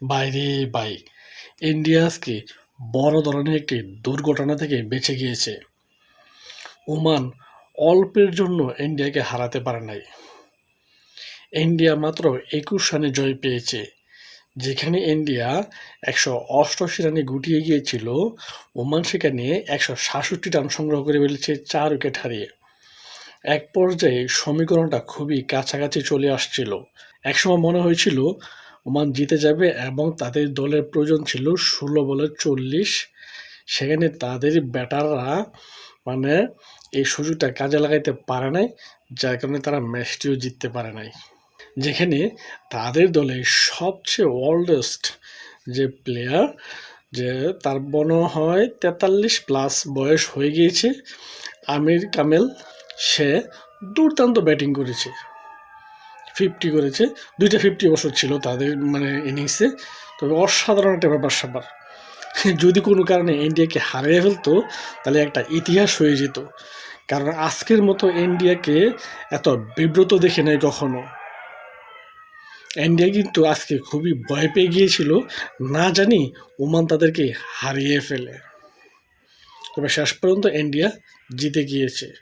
বাইরে by. India আজকে বড় ধরনের একটি দুর্ঘটনা থেকে বেঁচে গিয়েছে। ওমান অল্পের জন্য ইন্ডিয়াকে হারাতে পারে নাই। ইন্ডিয়া মাত্র একুশ রানে জয় পেয়েছে, যেখানে ইন্ডিয়া একশো অষ্টআশি রানে গুটিয়ে গিয়েছিল। ওমান সেখানে একশো সাতষট্টি রান সংগ্রহ করে ফেলেছে, চার উইকেট হারিয়ে। এক পর্যায়ে সমীকরণটা খুবই কাছাকাছি চলে আসছিল। একসময় মনে হয়েছিল ওমান জিতে যাবে এবং তাদের দলের প্রয়োজন ছিল ষোলো বলে চল্লিশ। সেখানে তাদের ব্যাটাররা মানে এই সুযোগটা কাজে লাগাইতে পারে নাই, যার কারণে তারা ম্যাচটিও জিততে পারে নাই। যেখানে তাদের দলে সবচেয়ে ওল্ডেস্ট যে প্লেয়ার যে তার মনে হয় তেতাল্লিশ প্লাস বয়স হয়ে গিয়েছে, আমির কামেল, সে দুর্দান্ত ব্যাটিং করেছে। ফিফটি করেছে। দুইটা ফিফটি বছর ছিল তাদের মানে ইনিংসে তবে অসাধারণ একটা ব্যাপার স্যাপার। যদি কোনো কারণে ইন্ডিয়াকে হারিয়ে ফেলতো, তাহলে একটা ইতিহাস হয়ে যেত। কারণ আজকের মতো ইন্ডিয়াকে এত বিব্রত দেখে নেয় কখনো। ইন্ডিয়া কিন্তু আজকে খুবই ভয় পেয়ে গিয়েছিল, না জানি ওমান তাদেরকে হারিয়ে ফেলে। তবে শেষ পর্যন্ত ইন্ডিয়া জিতে গিয়েছে।